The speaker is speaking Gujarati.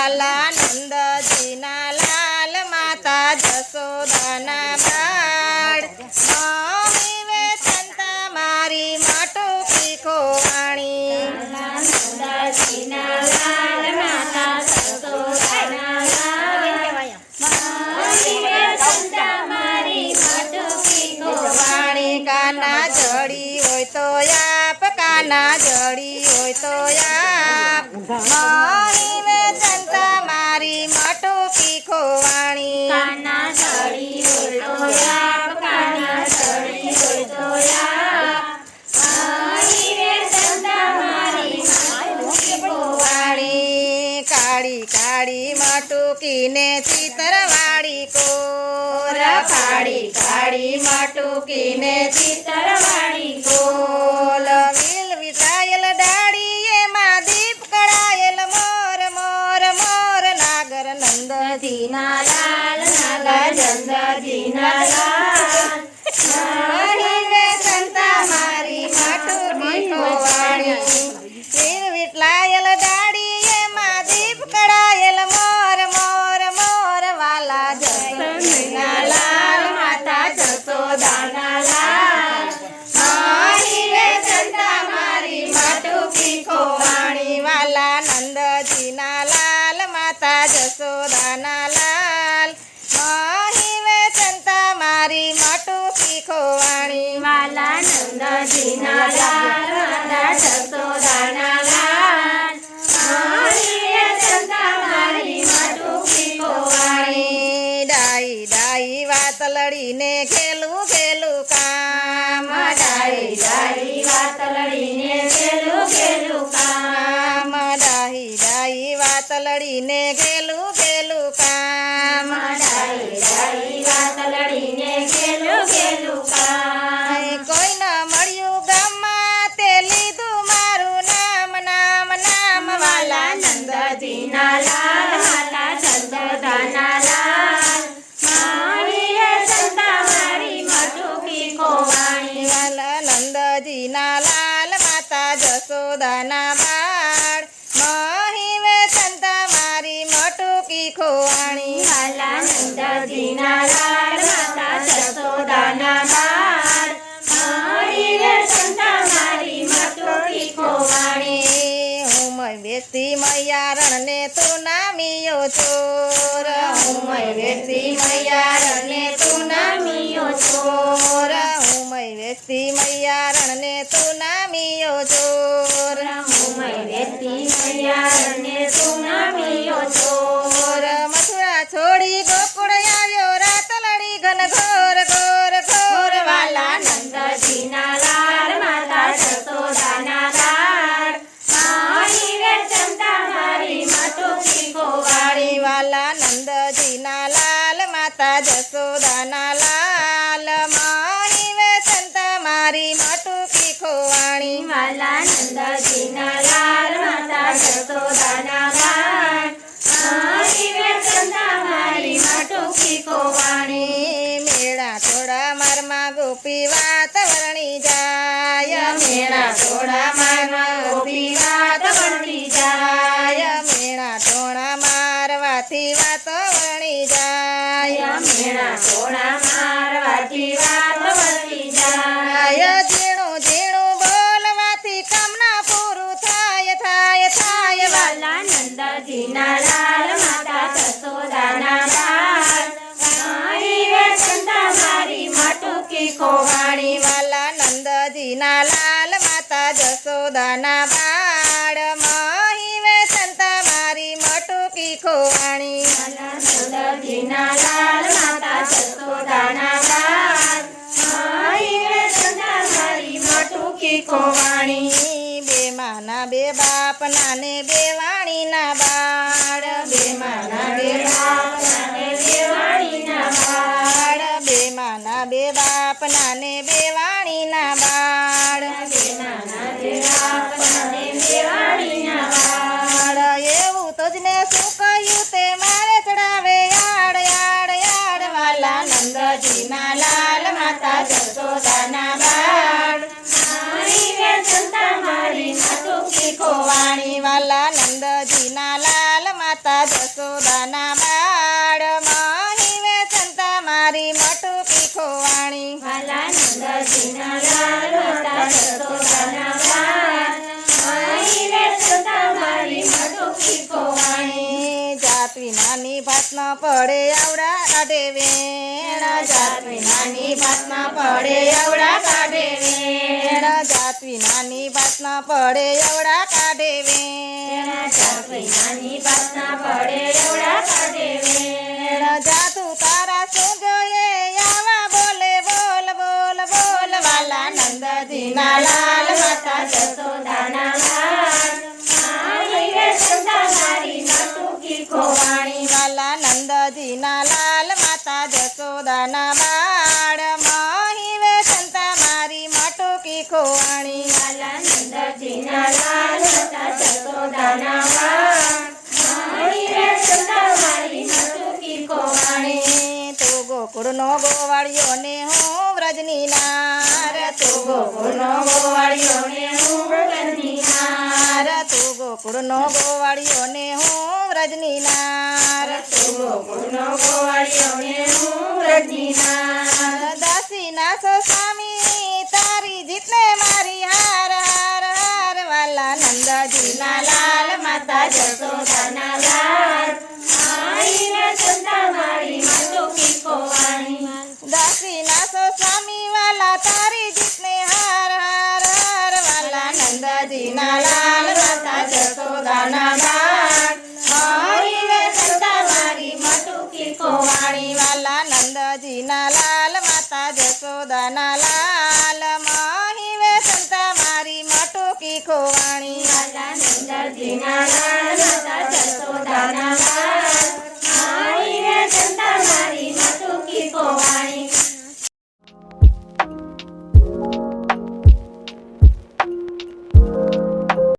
વાલા નંદજીના લાલ માતા જસોદાના બાળ મમ્મી વેચનતા મારી માટો પીખો વાણી કાના જડી હોય તો આપ કાના જડી હોય તો આપ મમ્મી કાળી માટુકીને ચિતરવાળી કોર. કાળી કાળી માટુકીને ચિતરવાળી લડીને ખેલું ખેલું કામ. ડાઈ ડાળી વાત લડીને ખેલું ખેલું કામ. ડાઈ ડાઈ વાત લડીને ખેલું ખેલું કામ. ડાળી ડાળી વાત લડીને ખેલું ખેલું કામ. કોઈ ન મળ્યું ગામમાં તે લીધું મારું નામ નામ નામ વાલા. નંદજીના જસોદાના બાળ. મહી સંત મારી મટુકી ખોવાણી. વાલા નંદજીના લાલ માતા જશોદાના બાળ. રે સંતા મારી માટુકી કોવાણી વાણી હું મય બેસી મૈયા રણને તું નામિયો ચોર. હું મય બેસી મૈયા રણને તું નામિયો ચોર. હું મય બેસી મૈયા રણને તું નામિયો ચોર મારી મટુકી ખોવાણી વાલા નંદજીના લાલ માતા જશોદાના લાલ મારી રે મારી માટુકી કોવાળી વાણી. મેળા થોડા મારમાં ગોપી વાત વરણી જાય. મેળા થોડા મારમાં ગોપી વાત વરણી જાય. મેળા ટોણા મારવાથી વાત વરણી જાય. મેળા ટોણા મારવાથી વાત માતા જસોદાના પડે આવડા કાઢે વેણ જાતવી નાની ભાત ન પડે આવડા કાઢે વેણ જાતવી નાની ભાત ન પડે આવડા કાઢે વેણ ચાપી નાની પાસના પડે આવડા કાઢે વેણ જાતું તારા શું જોઈએ આવા બોલે, બોલ બોલ બોલ, વાલા નંદજીના લાલ માતા જસોદાના તું ગોકુળનો ગોવાળિયો ને હું વ્રજની નાર. તું ગોકુળનો ગોવાળિયો ને હું વ્રજની નાર. તું ગોકુળનો ગોવાળિયો ને હું વ્રજની નાર. ગોકુળનો ગોવાળિયો ને હું વ્રજની નાર. દાસી નાસો સ્વામી મહિવે સંતા